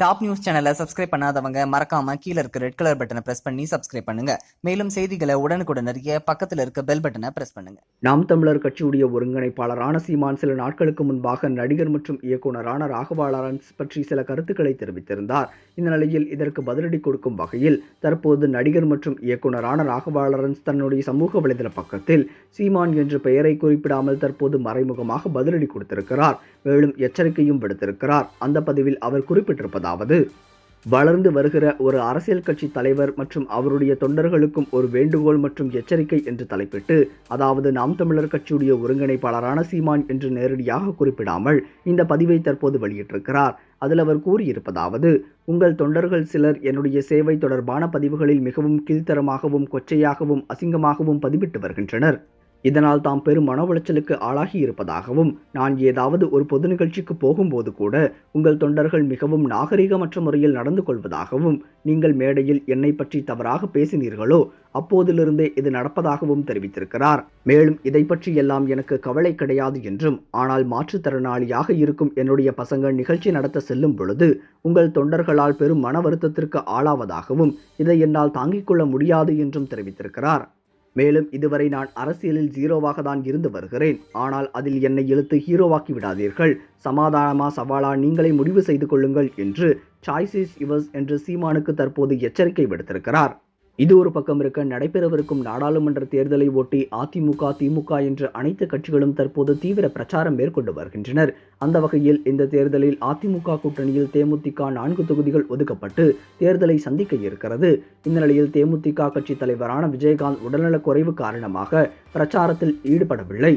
Top news சேனலை subscribe பண்ணாதவங்க மறக்காம கீழே இருக்க ரெட் கலர் பட்டனை பிரஸ் பண்ணி சப்ஸ்கிரைப் பண்ணுங்க. மேலும் செய்திகளை உடனுக்குடன் அறிய பக்கத்தில் இருக்க பெல் பட்டனை பிரஸ் பண்ணுங்க. நாம் தமிழர் கட்சியுடைய ஒருங்கிணைப்பாளரான சீமான் சில நாட்களுக்கு முன்பாக நடிகர் மற்றும் இயக்குனரான ராகவா லாரன்ஸ் பற்றி சில கருத்துக்களை தெரிவித்திருந்தார். இந்த நிலையில் இதற்கு பதிலடி கொடுக்கும் வகையில் தற்போது நடிகர் மற்றும் இயக்குனரான ராகவா லாரன்ஸ் தன்னுடைய சமூக வலைதள பக்கத்தில் சீமான் என்ற பெயரை குறிப்பிடாமல் தற்போது மறைமுகமாக பதிலடி கொடுத்திருக்கிறார். மேலும் எச்சரிக்கையும் விடுத்திருக்கிறார். அந்த பதிவில் அவர் அதாவது வளர்ந்து வருகிற ஒரு அரசியல் கட்சி தலைவர் மற்றும் அவருடைய தொண்டர்களுக்கும் ஒரு வேண்டுகோள் மற்றும் எச்சரிக்கை என்று தலைப்பிட்டு அதாவது நாம் தமிழர் கட்சியுடைய ஒருங்கிணைப்பாளரான சீமான் என்று நேரடியாக குறிப்பிடாமல் இந்த பதிவை தற்போது வெளியிட்டிருக்கிறார். அதில் அவர் கூறியிருப்பதாவது உங்கள் தொண்டர்கள் சிலர் என்னுடைய சேவை தொடர்பான பதிவுகளில் மிகவும் கீழ்த்தரமாகவும் கொச்சையாகவும் அசிங்கமாகவும் பதிவிட்டு வருகின்றனர். இதனால் தாம் பெரும் மன உளைச்சலுக்கு ஆளாகி இருப்பதாகவும் நான் ஏதாவது ஒரு பொது நிகழ்ச்சிக்கு போகும்போது கூட உங்கள் தொண்டர்கள் மிகவும் நாகரிகமற்ற முறையில் நடந்து கொள்வதாகவும் நீங்கள் மேடையில் என்னை பற்றி தவறாக பேசினீர்களோ அப்போதிலிருந்தே இது நடப்பதாகவும் தெரிவித்திருக்கிறார். மேலும் இதை பற்றி எல்லாம் எனக்கு கவலை கிடையாது என்றும் ஆனால் மாற்றுத்திறனாளியாக இருக்கும் என்னுடைய பசங்க நிகழ்ச்சி நடத்த செல்லும் பொழுது உங்கள் தொண்டர்களால் பெரும் மன வருத்தத்திற்கு ஆளாவதாகவும் இதை என்னால் தாங்கிக் கொள்ள முடியாது என்றும் தெரிவித்திருக்கிறார். மேலும் இதுவரை நான் அரசியலில் ஜீரோவாக தான் இருந்து வருகிறேன். ஆனால் அதில் என்னை இழுத்து ஹீரோவாக்கி விடாதீர்கள். சமாதானமா சவாலா நீங்களே முடிவு செய்து கொள்ளுங்கள் என்று சாய்ஸிஸ் இவர்ஸ் என்று சீமானுக்கு தற்போது எச்சரிக்கை விடுத்திருக்கிறார். இது ஒரு பக்கம் இருக்க நடைபெறவிருக்கும் நாடாளுமன்ற தேர்தலை ஒட்டி அதிமுக திமுக என்ற அனைத்து கட்சிகளும் தற்போது தீவிர பிரச்சாரம் மேற்கொண்டு வருகின்றனர். அந்த வகையில் இந்த தேர்தலில் அதிமுக கூட்டணியில் தேமுதிக நான்கு தொகுதிகள் ஒதுக்கப்பட்டு தேர்தலை சந்திக்க இருக்கிறது. இந்த நிலையில் தேமுதிக கட்சி தலைவரான விஜயகாந்த் உடல்நலக் குறைவு காரணமாக பிரச்சாரத்தில் ஈடுபடவில்லை.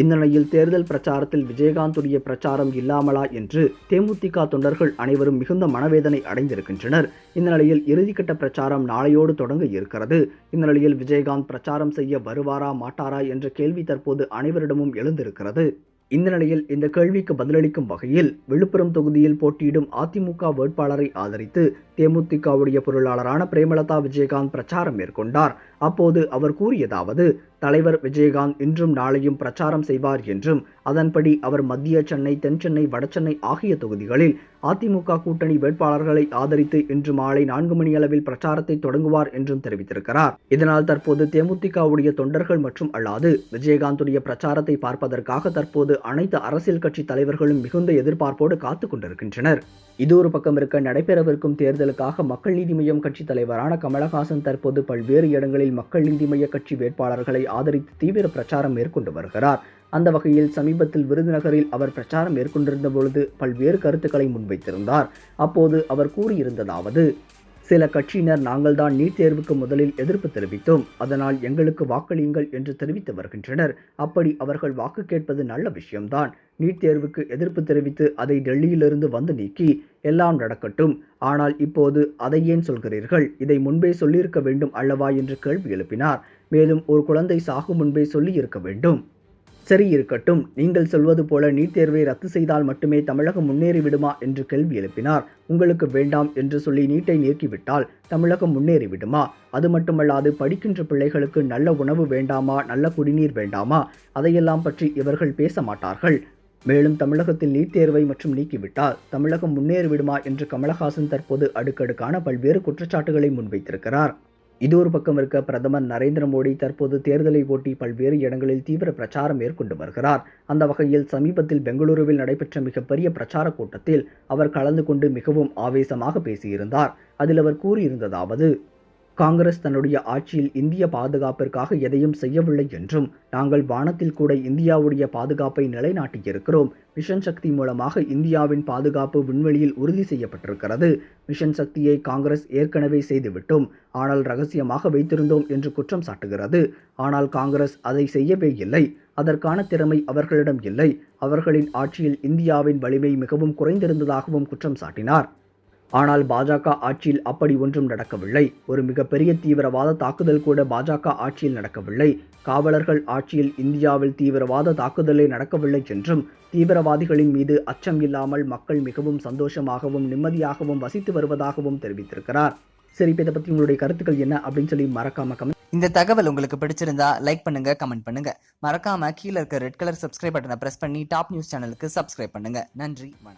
இந்த நிலையில் தேர்தல் பிரச்சாரத்தில் விஜயகாந்துடைய பிரச்சாரம் இல்லாமலா என்று தேமுதிக தொண்டர்கள் அனைவரும் மிகுந்த மனவேதனை அடைந்திருக்கின்றனர். இந்த நிலையில் இறுதிக்கட்ட பிரச்சாரம் நாளையோடு தொடங்க இருக்கிறது. இந்த நிலையில் விஜயகாந்த் பிரச்சாரம் செய்ய வருவாரா மாட்டாரா என்ற கேள்வி தற்போது அனைவரிடமும் எழுந்திருக்கிறது. இந்த நிலையில் இந்த கேள்விக்கு பதிலளிக்கும் வகையில் விழுப்புரம் தொகுதியில் போட்டியிடும் அதிமுக வேட்பாளரை ஆதரித்து தேமுதிகவுடைய பொருளாளரான பிரேமலதா விஜயகாந்த் பிரச்சாரம் மேற்கொண்டார். அப்போது அவர் கூறியதாவது தலைவர் விஜயகாந்த் இன்றும் நாளையும் பிரச்சாரம் செய்வார் என்றும் அதன்படி அவர் மத்திய சென்னை தென்சென்னை வடசென்னை ஆகிய தொகுதிகளில் அதிமுக கூட்டணி வேட்பாளர்களை ஆதரித்து இன்று மாலை நான்கு மணி அளவில் பிரச்சாரத்தை தொடங்குவார் என்றும் தெரிவித்திருக்கிறார். இதனால் தற்போது தேமுதிகவுடைய தொண்டர்கள் மற்றும் அல்லாது விஜயகாந்துடைய பிரச்சாரத்தை பார்ப்பதற்காக தற்போது அனைத்து அரசியல் கட்சி தலைவர்களும் மிகுந்த எதிர்பார்ப்போடு காத்துக் கொண்டிருக்கின்றனர். இது ஒரு பக்கம் இருக்க நடைபெறவிருக்கும் தேர்தலுக்காக மக்கள் நீதி மய்யம் கட்சி தலைவரான கமலஹாசன் தற்போது பல்வேறு இடங்களில் மக்கள் நீதி மய்ய கட்சி வேட்பாளர்களை ஆதரித்து தீவிர பிரச்சாரம் மேற்கொண்டு வருகிறார். அந்த வகையில் சமீபத்தில் விருதுநகரில் அவர் பிரச்சாரம் மேற்கொண்டிருந்த பொழுது பல்வேறு கருத்துக்களை முன்வைத்திருந்தார். அப்போது அவர் கூறியிருந்ததாவது சில கட்சியினர் நாங்கள்தான் நீட் தேர்வுக்கு முதலில் எதிர்ப்பு தெரிவித்தோம். அதனால் எங்களுக்கு வாக்களியுங்கள் என்று தெரிவித்து வருகின்றனர். அப்படி அவர்கள் வாக்கு கேட்பது நல்ல விஷயம்தான். நீட் தேர்வுக்கு எதிர்ப்பு தெரிவித்து அதை டெல்லியிலிருந்து வந்து நீக்கி எல்லாம் நடக்கட்டும். ஆனால் இப்போது அதை ஏன் சொல்கிறீர்கள்? இதை முன்பே சொல்லியிருக்க வேண்டும் அல்லவா? என்று கேள்வி எழுப்பினார். மேலும் ஒரு குழந்தை சாகும் முன்பே சொல்லி இருக்க வேண்டும். சரி இருக்கட்டும் நீங்கள் சொல்வது போல நீட் தேர்வை ரத்து செய்தால் மட்டுமே தமிழகம் முன்னேறி விடுமா என்று கேள்வி எழுப்பினார். உங்களுக்கு வேண்டாம் என்று சொல்லி நீட்டை நீக்கிவிட்டால் தமிழகம் முன்னேறி விடுமா? அது மட்டுமல்லாது படிக்கின்ற பிள்ளைகளுக்கு நல்ல உணவு வேண்டாமா? நல்ல குடிநீர் வேண்டாமா? அதையெல்லாம் பற்றி இவர்கள் பேச மாட்டார்கள். மேலும் தமிழகத்தில் நீட் தேர்வை மற்றும் நீக்கிவிட்டால் தமிழகம் முன்னேறிவிடுமா என்று கமலஹாசன் தற்போது அடுக்கடுக்கான பல்வேறு குற்றச்சாட்டுகளை முன்வைத்திருக்கிறார். இது ஒரு பக்கம் இருக்க பிரதமர் நரேந்திர மோடி தற்போது தேர்தலை ஒட்டி பல்வேறு இடங்களில் தீவிர பிரச்சாரம் மேற்கொண்டு வருகிறார். அந்த வகையில் சமீபத்தில் பெங்களூருவில் நடைபெற்ற மிகப்பெரிய பிரச்சார கூட்டத்தில் அவர் கலந்து கொண்டு மிகவும் ஆவேசமாக பேசியிருந்தார். அதில் அவர் கூறியிருந்ததாவது காங்கிரஸ் தன்னுடைய ஆட்சியில் இந்திய பாதுகாப்பிற்காக எதையும் செய்யவில்லை என்றும் நாங்கள் வானத்தில் கூட இந்தியாவுடைய பாதுகாப்பை நிலைநாட்டியிருக்கிறோம். மிஷன் சக்தி மூலமாக இந்தியாவின் பாதுகாப்பு விண்வெளியில் உறுதி செய்யப்பட்டிருக்கிறது. மிஷன் சக்தியை காங்கிரஸ் ஏற்கனவே செய்துவிட்டோம். ஆனால் ரகசியமாக வைத்திருந்தோம் என்று குற்றம் சாட்டுகிறது. ஆனால் காங்கிரஸ் அதை செய்யவே இல்லை. அதற்கான திறமை அவர்களிடம் இல்லை. அவர்களின் ஆட்சியில் இந்தியாவின் வலிமை மிகவும் குறைந்திருந்ததாகவும் குற்றம் சாட்டினார். ஆனால் பாஜக ஆட்சியில் அப்படி ஒன்றும் நடக்கவில்லை. ஒரு மிகப்பெரிய தீவிரவாத தாக்குதல் கூட பாஜக ஆட்சியில் நடக்கவில்லை. காவலர்கள் ஆட்சியில் இந்தியாவில் தீவிரவாத தாக்குதலே நடக்கவில்லை என்றும் தீவிரவாதிகளின் மீது அச்சம் இல்லாமல் மக்கள் மிகவும் சந்தோஷமாகவும் நிம்மதியாகவும் வசித்து வருவதாகவும் தெரிவித்திருக்கிறார். சரி இப்போ இதை பற்றி உங்களுடைய கருத்துக்கள் என்ன அப்படின்னு சொல்லி மறக்காம கமெண்ட் இந்த தகவல் உங்களுக்கு பிடிச்சிருந்தா லைக் பண்ணுங்க கமெண்ட் பண்ணுங்க. மறக்காம கீழ இருக்க ரெட் கலர் சப்ஸ்கிரைப் பட்டனை பிரஸ் பண்ணி டாப் நியூஸ் சேனலுக்கு சப்ஸ்கிரைப் பண்ணுங்க. நன்றி வணக்கம்.